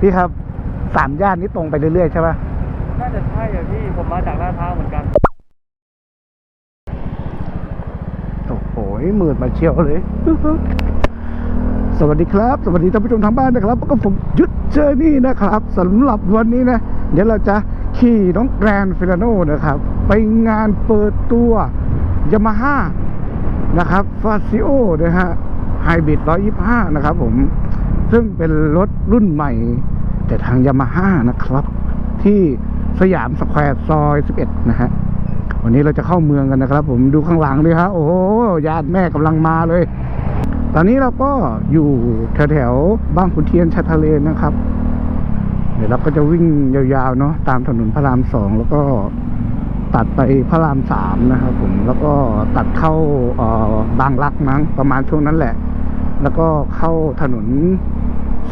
พี่ครับสามย่านนี้ตรงไปเรื่อยๆใช่ปะน่าจะใช่อะพี่ผมมาจากลาดพร้าวเหมือนกัน โอ้โหมืดมาเชียวเลย สวัสดีครับ สวัสดีท่านผู้ชมทางบ้านนะครับพบกับผมยุทธเจอนี่นะครับสำหรับวันนี้นะ เดี๋ยวเราจะขี่น้องแกรนฟิลาโนนะครับ ไปงานเปิดตัวยามาฮ่านะครับฟาซิโอนะฮะไฮบริด125 นะครับผม ซึ่งเป็นรถรุ่นใหม่ แต่ทางยามาฮ่านะครับ ที่สยามสแควร์ซอย 11 นะฮะวันนี้เราจะเข้าเมืองกันนะครับ ผมดูข้างหลังด้วยครับโอ้โหญาติแม่กำลังมาเลย ตอนนี้เราก็อยู่แถวๆบางขุนเทียนชาทะเลนะครับ เดี๋ยวเราก็จะวิ่งยาวๆเนาะตามถนนพระรามสองแล้วก็ตัดไปพระรามสามนะครับผมแล้วก็ตัดเข้าออบางรักมั้งประมาณช่วงนั้นแหละ แล้วก็เข้าถนน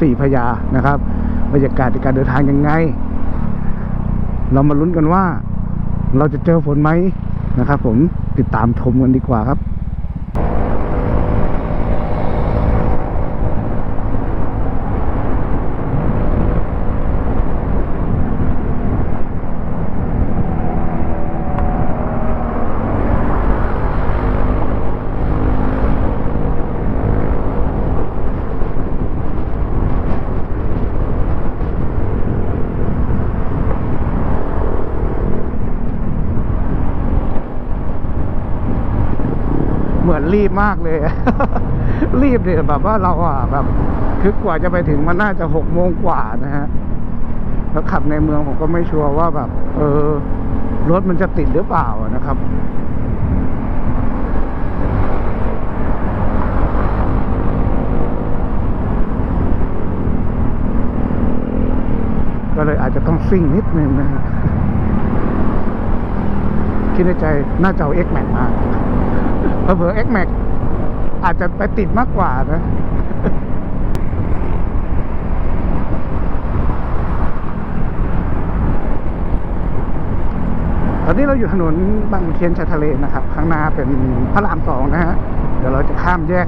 สี่พระยานะครับบรรยากาศในการเดินทางยังไง เรามาลุ้นกันว่า เราจะเจอฝนไหมนะครับ ผมติดตามชมกันดีกว่าครับ รีบมากเลย รีบเนี่ยแบบว่าเราอะแบบ คือกว่าจะไปถึงมันน่าจะหกโมงกว่านะฮะแล้วขับในเมืองผมก็ไม่ชัวร์ว่าแบบ เออ รถมันจะติดหรือเปล่านะครับก็เลยอาจจะต้องซิ่งนิดนึงนะฮะคิดในใจน่าจะเอา X Max มา เผลอๆ X Max อาจจะไปติดมากกว่านะตอนนี้เราอยู่ถนนบางเทียนชายทะเลนะครับ ข้างหน้าเป็นพระรามสองนะฮะ เดี๋ยวเราจะข้ามแยก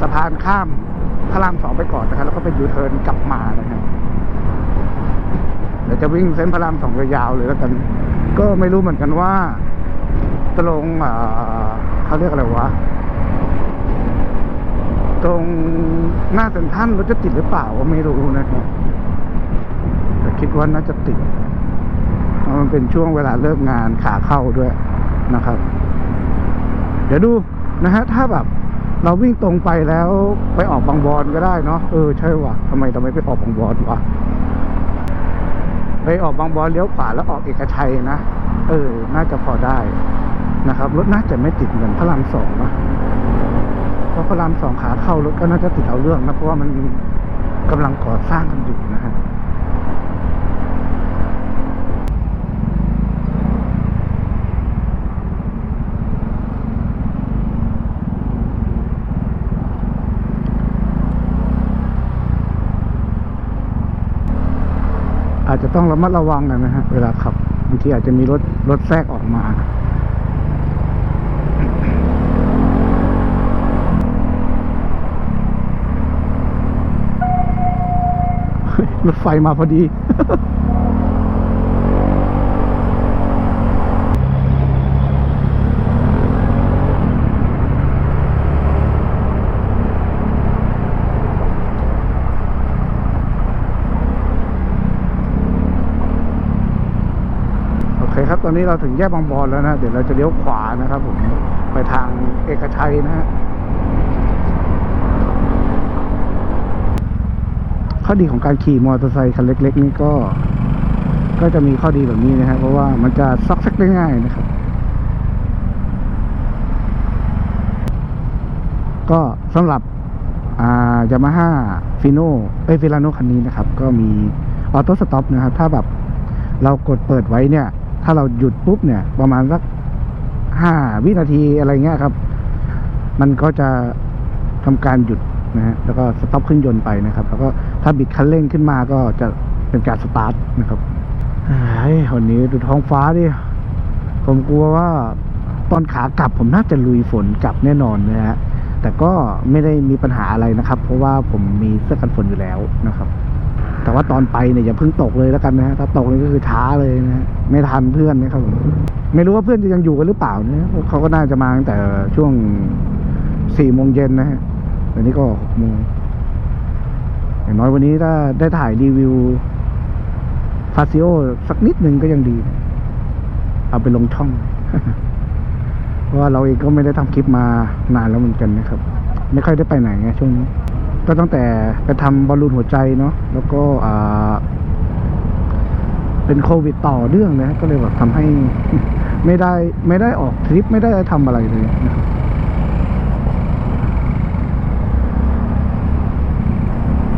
สะพานข้ามพระรามสองไปก่อนนะครับ แล้วก็เป็นยูเทิร์นกลับมานะครับเดี๋ยวจะวิ่งเส้นพระรามสองยาวๆเลยแล้วกัน ก็ไม่รู้เหมือนกันว่า ตรงเอ่อเขาเรียกอะไรวะ ตรงหน้าเซ็นทรัลรถจะติดหรือเปล่าก็ไม่รู้นะครับแต่คิดว่าน่าจะติดเพราะมันเป็นช่วงเวลาเลิกงานขาเข้าด้วยนะครับ เดี๋ยวดูนะฮะถ้าแบบเราวิ่งตรงไปแล้วไปออกบางบอนก็ได้เนาะเออใช่ว่ะทำไมทำไมไปออกบางบอนวะไปออกบางบอนเลี้ยวขวาแล้วออกเอกชัยนะเออ น่าจะพอได้ นะครับรถน่าจะไม่ติดเหมือนพระรามสองนะเพราะพระรามสองขาเข้ารถก็น่าจะติดเอาเรื่องนะเพราะว่ามันกำลังก่อสร้างกันอยู่นะฮะอาจจะต้องระมัดระวังหนอยนะฮะเวลาขับบางทีอาจจะมีรถรถแทรกออกมา เฮ้ย รถไฟมาพอดี โอเคครับ ตอนนี้เราถึงแยกบางบอนแล้วนะ เดี๋ยวเราจะเลี้ยวขวานะครับผม ไปทางเอกชัยนะฮะ ข้อดีของการขี่มอเตอร์ไซค์คันเล็ก ๆ นี่ก็ ก็จะมีข้อดีแบบนี้นะครับเพราะว่ามันจะซอกแซกได้ง่ายนะครับ ก็สำหรับอ่ายามาฮ่าฟิโนเอ้ยฟิลาโนคันนี้นะครับ ก็มีออโต้สต็อปนะครับ ถ้าแบบเรากดเปิดไว้เนี่ย ถ้าเราหยุดปุ๊บเนี่ย ประมาณสักห้าวินาทีอะไรเงี้ยครับ มันก็จะทำการหยุดนะฮะแล้วก็สต็อปเครื่องยนต์ไปนะครับ แล้วก็ ถ้าบิดคันเร่งขึ้นมาก็จะเป็นการสตาร์ทนะครับเฮ้ยวันนี้ดูท้องฟ้าดิ ผมกลัวว่าตอนขากลับผมน่าจะลุยฝนกลับแน่นอนนะฮะ แต่ก็ไม่ได้มีปัญหาอะไรนะครับ เพราะว่าผมมีเสื้อกันฝนอยู่แล้วนะครับ แต่ว่าตอนไปเนี่ยอย่าเพิ่งตกเลยแล้วกันนะฮะ ถ้าตกนี่ก็คือช้าเลยนะฮะไม่ทันเพื่อนนะครับผมไม่รู้ว่าเพื่อนจะยังอยู่กันหรือเปล่าเนี่ยเขาก็น่าจะมาตั้งแต่ช่วงสี่โมงเย็นนะฮะตอนนี้ก็หกโมง อย่างน้อยวันนี้ถ้าได้ถ่ายรีวิวฟาซิโอสักนิดหนึ่งก็ยังดี เอาไปลงช่อง เพราะว่าเราเองก็ไม่ได้ทำคลิปมานานแล้วเหมือนกันนะครับ ไม่ค่อยได้ไปไหนไงช่วงนี้ ก็ตั้งแต่ไปทำบอลลูนหัวใจเนาะแล้วก็อ่าเป็นโควิดต่อเนื่องนะก็เลยแบบทำให้ ไม่ได้ไม่ได้ออกทริปไม่ได้ทำอะไรเลยนะครับ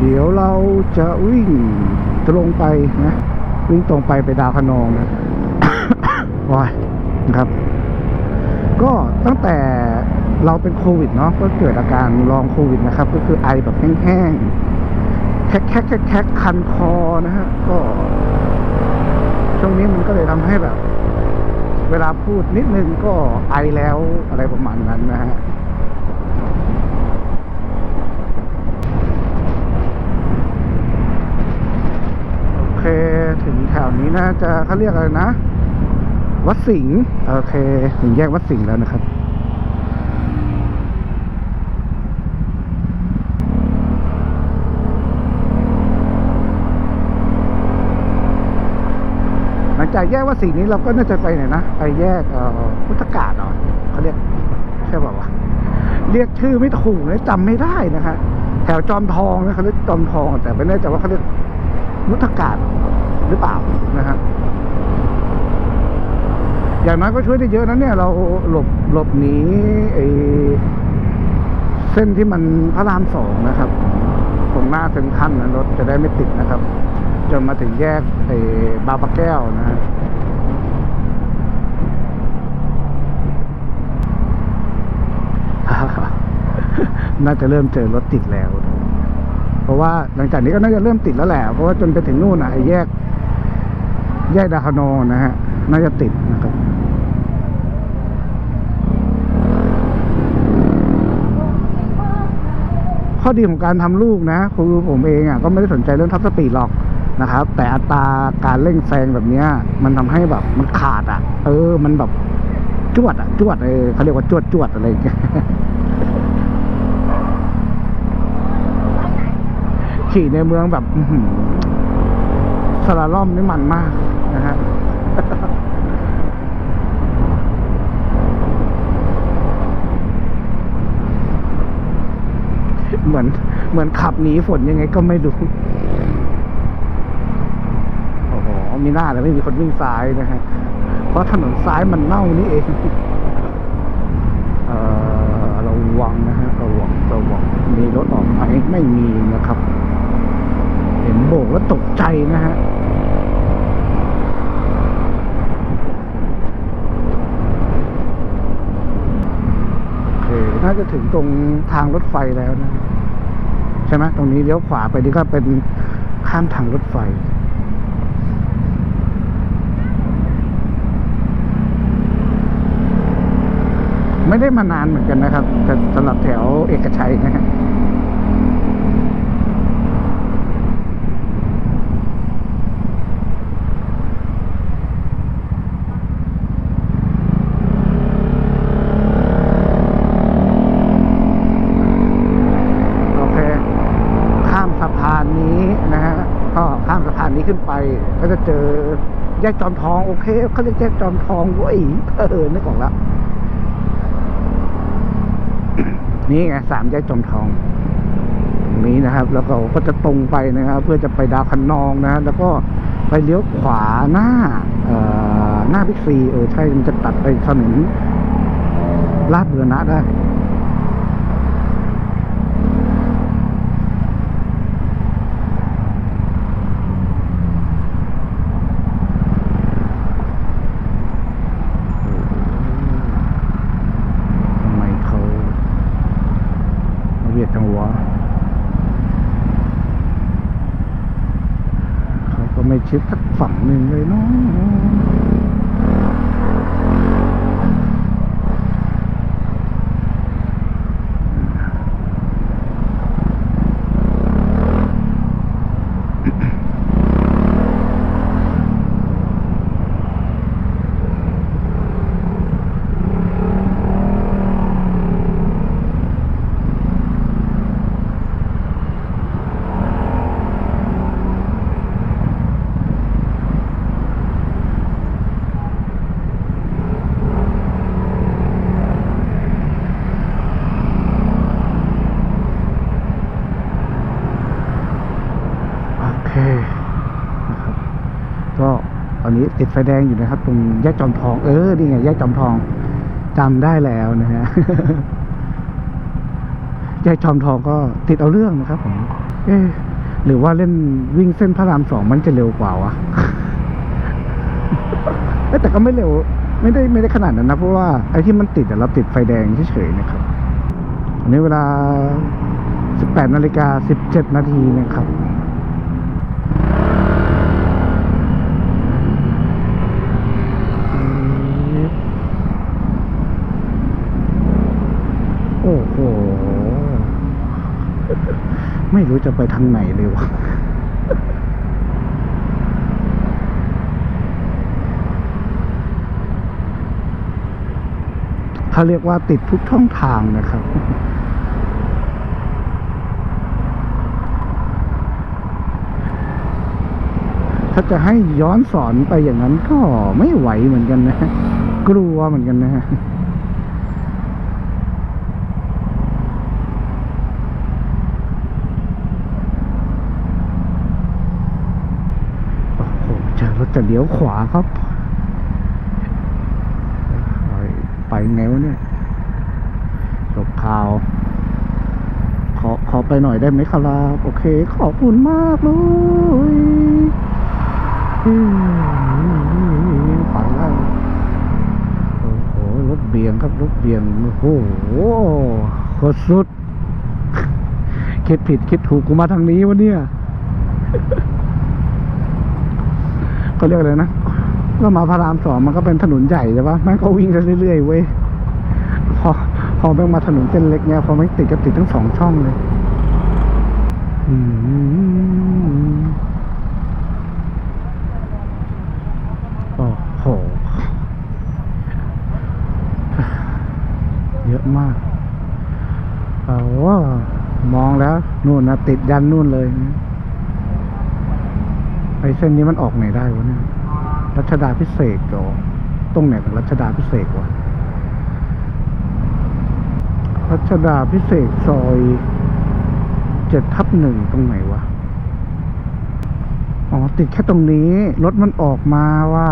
เดี๋ยวเราจะวิ่งตรงไปนะ วิ่งตรงไปไปดาวคะนองนะโอ้ยนะครับ ก็ตั้งแต่เราเป็นโควิดเนาะก็เกิดอาการลองโควิดนะครับ ก็คือไอแบบแห้งๆแคกแคกแคกแคกคันคอนะฮะก็ ช่วงนี้มันก็เลยทำให้แบบ เวลาพูดนิดนึงก็ไอแล้วอะไรประมาณนั้นนะฮะ เคถึงแถวนี้น่าจะเขาเรียกอะไรนะ วัดสิงห์โอเค ถึงแยกวัดสิงห์แล้วนะครับหลังจากแยกวัดสิงห์นี้เราก็น่าจะไปไหนนะ ไปแยกอุทธกาศเหรอเขาเรียกใช่ป่าวะเรียกชื่อไม่ถูกเลยจำไม่ได้นะฮะแถวจอมทองนะเขาเรียกจอมทอง แต่ไม่แน่ใจว่าเขาเรียกพุทธกาศ หรือเปล่านะฮะอย่างน้อยก็ช่วยได้เยอะนะเนี่ย เราหลบหลบหนีไอ้เส้นที่มันพระรามสองนะครับตรงหน้าเซ็นทรัลนะรถจะได้ไม่ติดนะครับ จนมาถึงแยกไอ้บางปะแก้วนะฮะน่าจะเริ่มเจอรถติดแล้ว เพราะว่าหลังจากนี้ก็น่าจะเริ่มติดแล้วแหละ เพราะว่าจนไปถึงนู่นนะไอ้แยก แยกดาคานอนะฮะ น่าจะติดนะครับ ข้อดีของการทำลูกนะคือผมเองอะก็ไม่ได้สนใจเรื่องท็อปสปีดหรอกนะครับ แต่อัตราการเร่งแซงแบบเนี้ย มันทำให้แบบมันขาดอะ เออ มันแบบจวดอะจวดเออเขาเรียกว่าจวดจวดอะไรอย่างเงี้ยขี่ในเมืองแบบสลาล่อมนี่มันมาก นะฮะเหมือนเหมือนขับหนีฝนยังไงก็ไม่รู้ โอ้โห มีหน้าเลยไม่มีคนวิ่งซ้ายนะฮะ เพราะถนนซ้ายมันเน่านี่เอง เอ่อระวังนะฮะระวังระวัง มีรถออกไหมไม่มีนะครับ เห็นโบกแล้วตกใจนะฮะ โอเค น่าจะถึงตรงทางรถไฟแล้วนะ ใช่ไหมตรงนี้เลี้ยวขวาไปนี่ก็เป็นข้ามทางรถไฟไม่ได้มานานเหมือนกันนะครับสำหรับแถวเอกชัยนะฮะ โอเค ข้ามสะพานนี้นะฮะ ก็ข้ามสะพานนี้ ขึ้นไป ก็จะเจอแยกจอมทอง โอเคเขาเรียกแยกจอมทองเว้ยเออนึกออกล้วนี่ไงสามแยกจอมทองตรงนี้นะครับ แล้วก็ก็จะตรงไปนะครับ เพื่อจะไปดาวคันนองนะ แล้วก็ไปเลี้ยวขวาหน้าเอ่อหน้าบิ๊กซีเออใช่มันจะตัดไปถนนลาดเบุรณะได้ ทำไมเขามาเวียดจังวะ เขาก็ไม่ชิดสักฝั่งหนึ่งเลยเนาะ ก็ตอ นี้ติดไฟแดงอยู่นะครับ ตรงแยกจอมทองเออนี่ไงแยกจอมทองจำได้แล้วนะฮะแยกจอมทองก็ติดเอาเรื่องนะครับผมเอ๊ะหรือว่าเล่นวิ่งเส้นพระรามสองมันจะเร็วกว่าวะแต่ก็ไม่เร็ว ไม่ได้ไม่ได้ขนาดนั้นนะเพราะว่าไอ้ที่มันติดแต่เราติดไฟแดงเฉยๆนะครับอันนี้เวลา 18นาฬิกา17นาทีนะครับ โอ้โห ไม่รู้จะไปทางไหนเลยวะเขาเรียกว่าติดทุกช่องทางนะครับถ้าจะให้ย้อนสอนไปอย่างนั้นก็ไม่ไหวเหมือนกันนะ กลัวเหมือนกันนะฮะ โอ้โหเจะเลี้ยวขวาครับ ไปไปไงวะเนี่ยจบข่าว ขอขอไปหน่อยได้ไหมครับโอเค ขอบคุณมากเลยไปแล้วโอ้โหรถเบียงครับรถเบียงโอ้โหโคตรสุด คิดผิดคิดถูกกูมาทางนี้วะเนี่ย เขาเรียกอะไรนะก็มาพระรามสองมันก็เป็นถนนใหญ่ใช่ปะมันก็วิ่งกันเรื่อยๆเว้ยพอพอแม่งมาถนนเส้นเล็กเนี่ยพอไม่ติดก็ติดทั้งสองช่องเลยอืมโอ้โห เยอะมาก เอาว่ามองแล้ว นู่นนะติดยันนู่นเลยนะ ไอเส้นนี้มันออกไหนได้วะเนี่ย รัชดาพิเศษกเหรอตรงไหนของรัชดาพิเศษวะ รัชดาพิเศษซอยเจ็ดทับหนึ่งตรงไหนวะ อ๋อ ติดแค่ตรงนี้ รถมันออกมาว่า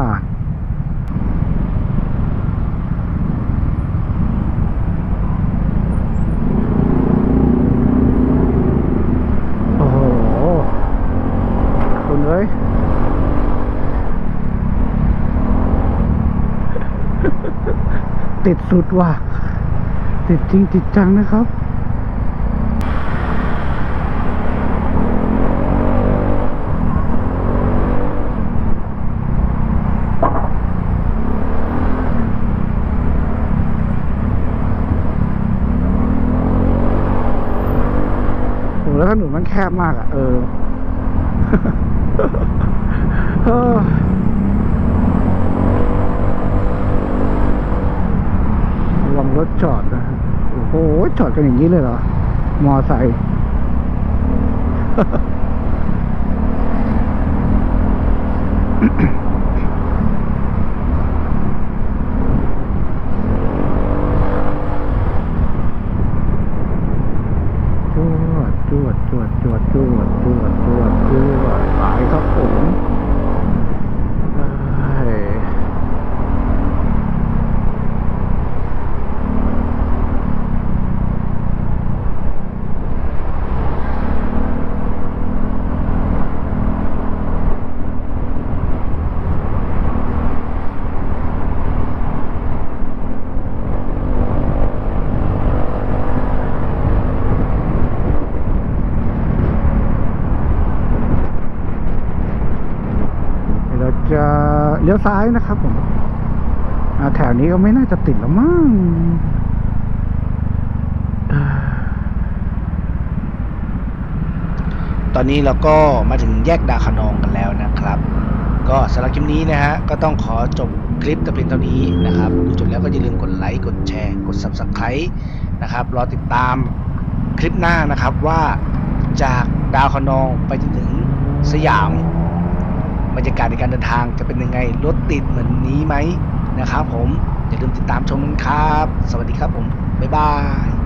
โอ้โห คุณเอ้ย ติดสุดว่ะ ติดจริงติดจังนะครับโหแล้วถนนมันแคบมากอะ เออ จอดนะโอ้โหจอดกันอย่างนี้เลยเหรอ มอไซค์ ลี้ยวซ้ายนะครับผมแถวนี้ก็ไม่น่าจะติดแล้วมั้งตอนนี้เราก็มาถึงแยกดาคานองกันแล้วนะครับ ก็สำหรับคลิปนี้นะฮะ ก็ต้องขอจบคลิปแต่เพียงเท่านี้นะครับ ดูจบแล้วก็อย่าลืมกดไลค์ กดแชร์ กด Subscribe นะครับ รอติดตามคลิปหน้านะครับว่าจากดาวคนองไปจนถึงสยาม บรรยากาศในการเดินทางจะเป็นยังไงรถติดเหมือนนี้ไหมนะครับผมอย่าลืมติดตามชมกันครับ สวัสดีครับผม บ๊ายบาย